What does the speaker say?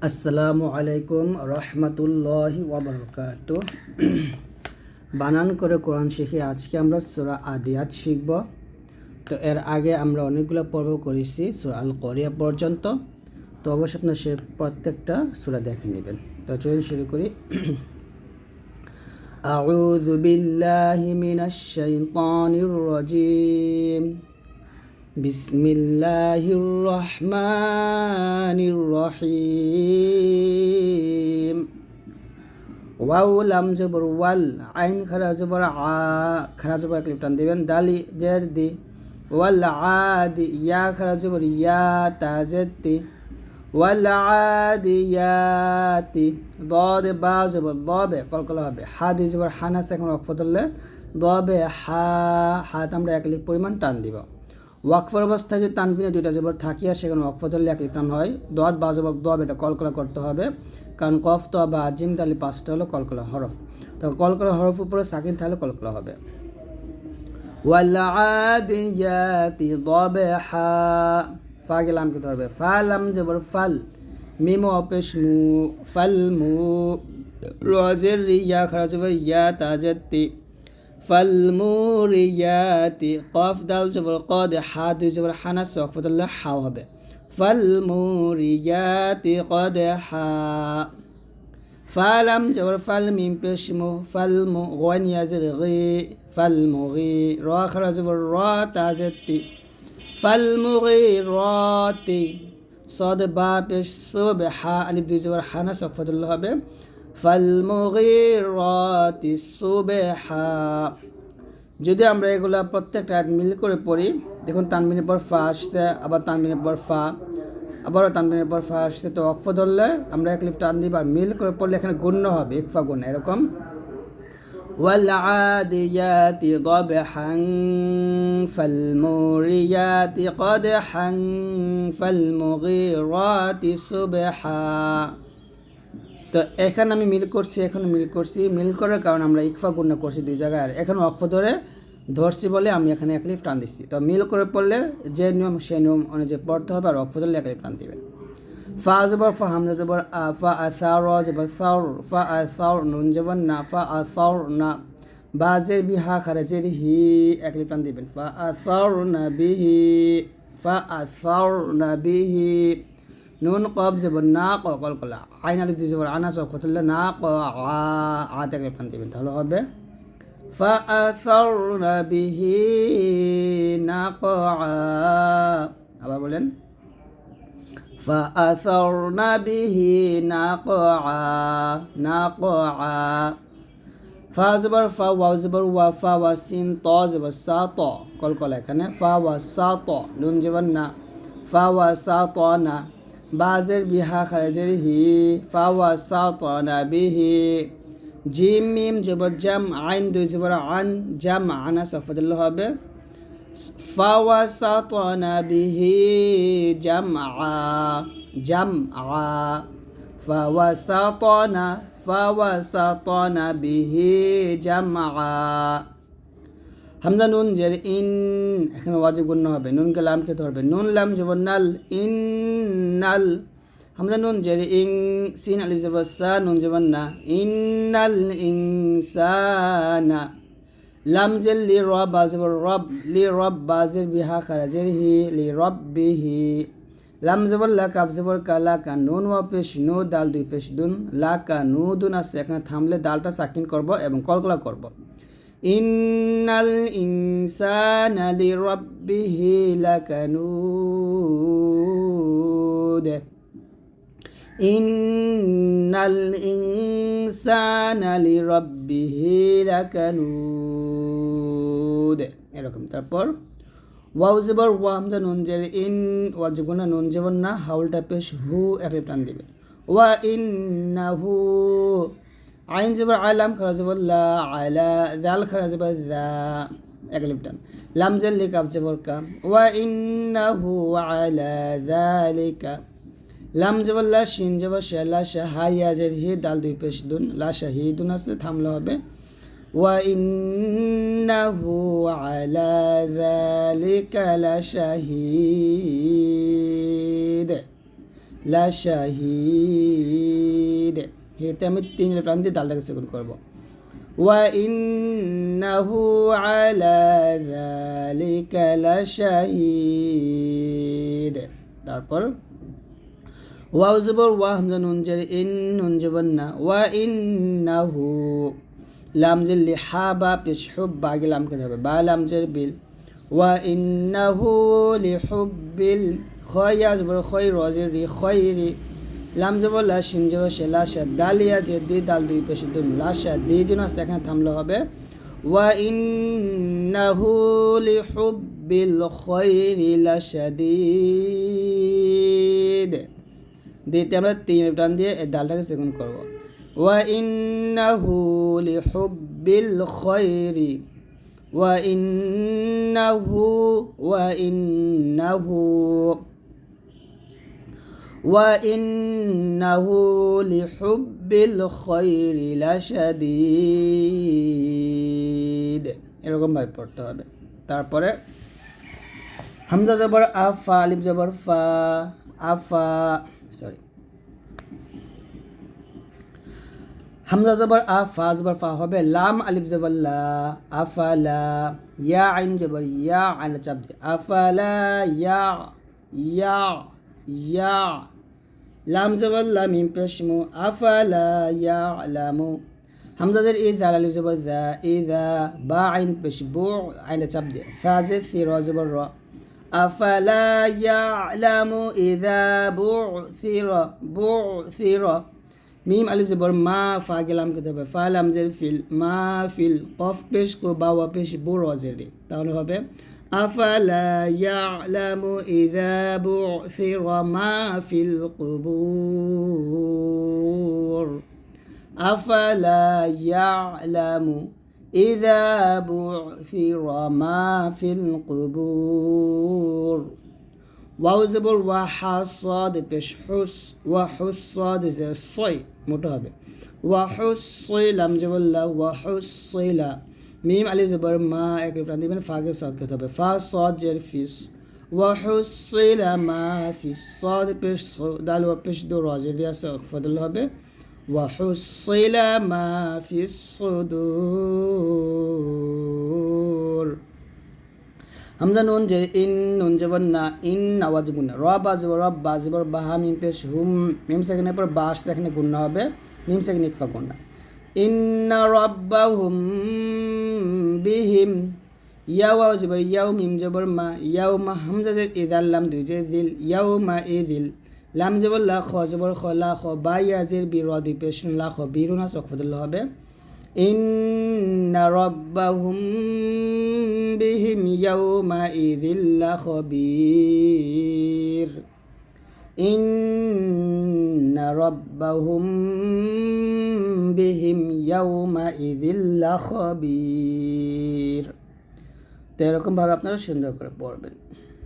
আসসালামু আলাইকুম রহমতুল্লাহি ওবরকাত বানান করে কোরআন শিখে আজকে আমরা সুরা আদিয়াত শিখব তো এর আগে আমরা অনেকগুলো পর্ব করেছি সুরা আল কোরিয়া পর্যন্ত তো অবশ্যই আপনার সে প্রত্যেকটা সুরা দেখে নেবেন তো চলুন শুরু করি أعوذ بالله من الشيطان الرجيم বিসমিল্লাহির রহমানির রহিম ওয়াউ লাম জবর আইন খারা জবর, আ, খারা জবর টান দেবেন। দালি, জের, দি। ওয়াল, আদি, ইয়া, খারা জবর, ইয়া তাজের দি। ওয়াল আদিয়াতি দে বা জবর, দবে কলকলা হবে। হা, দুই জবর হানাস এখন রক্ষ ধরলে দবে, হা, হাত আমরা এক লিপ পরিমাণ টান দিব। ওয়াকফর অবস্থায় যদি তানবিনে দুইটা জবর থাকিয়া সেখানে ওয়াকফ ধরলে এক টান হয়। দদ বা জবর দব এটা কলকলা করতে হবে। কারণ কফ, তো বা জিম তালি পাঁচটা হলো কলকলা হরফ। তো কলকলা হরফ উপরে সাকিন তাহলে কলকলা হবে। ওয়াল্লাদিয়াতি দবেহা। ফা গেলাম কি ধরবে ফা লাম জবর ফাল। মিমো অপেশ মু, ফাল মু। রজের রিয়া, খারাজ ইয়া তাজাতি। ফালমুরিয়াতি কফ দাল জবর কদ হা দুই জবর হানা সকফতুল্লাহ হাও হবে। ফালমুরিয়াতি কদ হা। ফালাম জবর ফাল মিম পেশমু ফালমু গনিয়াজের গি ফালমু গি র খরা জবর র তাজেতি ফালমু গি রতি সদ বা পেশ সোবে হা আলিফ দুই জবর হানা সকফতুল্লাহ হবে। ফালমুগিরাতি সুবহা যদি আমরা এগুলা প্রত্যেকটা আয়াত মিল করে পড়ি দেখুন তানবিনের পর ফা আসছে আবার তানবিনের পর ফা আবারও তানবিনের পর ফা আসছে তো অক্ষ ধরলে আমরা এক লিপ টান দিব আর মিল করে পড়লে এখানে গুণ্য হবে ইকফা গুণ এরকম والعاديات ضبحا فالموريات قدحا فالمغيرات صبحا তো এখানে আমি মিল করছি, এখানে মিল করছি। মিল করার কারণে আমরা ইকফা গুণ্য করছি দুই জায়গায়। আর এখানে অক্ষ ধরে ধরছি বলে আমি এখানে এক লিফ টান দিচ্ছি। তো মিল করে পড়লে যে নিয়ম সেই নিয়ম অনুযায়ী পড়তে হবে আর অক্ষ ধরলে এক লিফ টান দিবেন ফা জবর, ফা হামজা জবর, আ, ফা, আ সার র জবর সাউর ফা, আ সাউর নুন জবর, না, ফা, আ সাউর না। বাজের বিহা খারাজের হি এক লিফ টান দিবেন। ফা, আ সাউর না বিহি ফা, আ সাউর না বিহি নুন কব জবর না ক কলকলা আইন আলিফ দিয়ে জবর আনা সব কতলে না ক আ আ থেকে পান দিবেন তাহলে হবে فأثرن به نقعا আবার বলেন فأثرن به نقعا نقعا ফা জবর ফা ওয়াও জবর ওয়া ফা ওয়া সিন ত জবর সা ত কলকলা এখানে ফা ওয়া সা ত নুন জবর না ফা ওয়া সা ত না বাজের বিহা খারেজের হি ফাওয়া সাতনা বিহি জিম মিম জবর জাম আইন দুই জবর আন জাম আনা সফদুল হবে ফাওয়া সাতনা বিহি জাম আ জাম আ ফাওয়া হামজা নুন যে ইন, এখানে ওয়াজিব গুণ হবে। নুনকে লাম লামকে ধরবে। নুন লাম জবর নাল, ইন নাল। হামজা নুন যে ইং, সিন আলিফ জবর সা, নুন জবর না। ইন নাল ইং ইনসানা লাম জেল লি রব বাজবর রব, লি রব বাজের বিহা খারাজের হি, লি রব বিহি লাম জবর লা কাফ জবর কা, লা কা নুন ওয়া পেশ, নু দাল দুই পেশ দুন, লা কা নু দুন আছে। এখানে থামলে দালটা সাকিন করব এবং কলকলা করব। ইন্নাল ইনসানা লিরাব্বিহি লাকানুদ ইন্নাল ইনসানা লিরাব্বিহি লাকানুদ এরকম। তারপর, ওয়াও জবর ওয়া হামজা নুন জের ইন ওয়া জবর না নুন জবর না হাউলটা পেশ হু এক টান দিবে। ওয়া ইন্নাহু আইন জবর আলাম খারা জবর লা, আলা, জাল খারা জবর দা এক লিপটান। লাম, জেল লিক আফ জবর কা ওয়া ইন্নাহু আলা যালিকা। লাম জবর লা, শিন জবর শা লা জের হি দাল দুই পেশ দুন, লা শাহিদুন আছে, থামলে হবে। ওয়া ইন্নাহু আলা যালিকা, লা শাহিদ লাশাহিদ হেতে আমি তিন প্রাণ দিয়ে দালটাকে সেগুন করব وإنه على ذلك لشهيد তারপর ওয়াও জবর ওয়া হামজা নুন জের ইন নুন জবর না ওয়া ইন্নাহু লাম জের লি হা বা পেশ হুব বা আগে লাম খেতে হবে বা লাম জের বিল ওয়া ইন্নাহু লি হুব্বিল খয়া জবর খয় রজের রি খয়রি লাম জবর লা শিন জবর সে লাশা দালিয়া যে দি, দাল দুই পেশে দুন লাশা দি দিন আছে এখানে থামলে হবে। ওয়া ইন্নাহু লি হুব্বিল খয়রি লাশাদীদ দিতে আমরা তিন টান দিয়ে এই ডালটাকে সেগুন করব। ওয়া ইন্নাহু লি হুব্বিল খয়রি ওয়া ইন্নাহু ওয়া ইন্নাহু وإنه لحب الخير لشديد এরকম ভাবে পড়তে হবে তারপরে হামজা জবর আফা আলিফ জবর ফা আফা সরি হামজা জবর আ ফা জবর ফা হবে লাম আলিফ জবর লা আফালা ইয়া আইন জবর ইয়া আইন চাপ দিয়ে আফালা ইয়া ইয়া ইয়া লাম জবর লামিম পেশমু আফালা ইয়া আলামু হামজাদের ই জা আলিম জবর জা ই জা বা আইন পেশবু, আইনে চাপ দিয়ে। সাজে সি র জবর র। আফালা ইয়া আলামু ইজা বু সির বু সির। মিম আলি জবর মা, ফা গেলাম খেতে হবে। ফা লামজের ফিল, মা ফিল, কফ পেশ কো, বা পেশ, বু রজের তাহলে হবে আফালা ইয়ালামু ইযা বুসিরা মা ফিল কুবুর আফালা ইয়ালামু إذا بعثر ما في القبور ওয়াও জবর ওয়া হা সাদ পেশ হুস ওয়া হুস সাদ যে সই মোটো হবে ওয়া হুস সইলাম জবল্লা ওয়া হুস সইলা মিম আলি জবর মা এক প্রাণ দিবেন ফাগে সাদ খেতে হবে ফা সাদ জের ফিস ওয়া হুস সইলা মা ফিস সাদ পেশ দাল ওয়া পেশ দো রাজের আছে ফদল হবে وحصل ما في الصدور হামজা নুন যে ইন নুন জবর না ইন আওয়াজ গুন্না র বা জবর রব বা জবর বাহা মিম পেশ হুম মিম সেখানের পর বাস সেখানে গুন্না হবে মিম সেখানে ইকফা গুন্না ইন্না রব্বাহুম বিহিম ইয়াও আওয়াজ জবর ইয়াও মিম জবর মা ইয়াও মা হামজা যে ইদাল্লাম দুই যে দিল ইয়াও মা এ দিল লাম জবর লা খ জবর খ লা খ বা ইয়াজির বি র দুই পেশ লা খ বিরুনা সখফদুল্লাহ হবে ইন্না রব্বাহুম বিহিম ইয়াউমা ইযিল্লা খবীর ইন্না ربهم বিহিম يومئذ لخبير. তো এরকমভাবে আপনারা সুন্দর করে পড়বেন।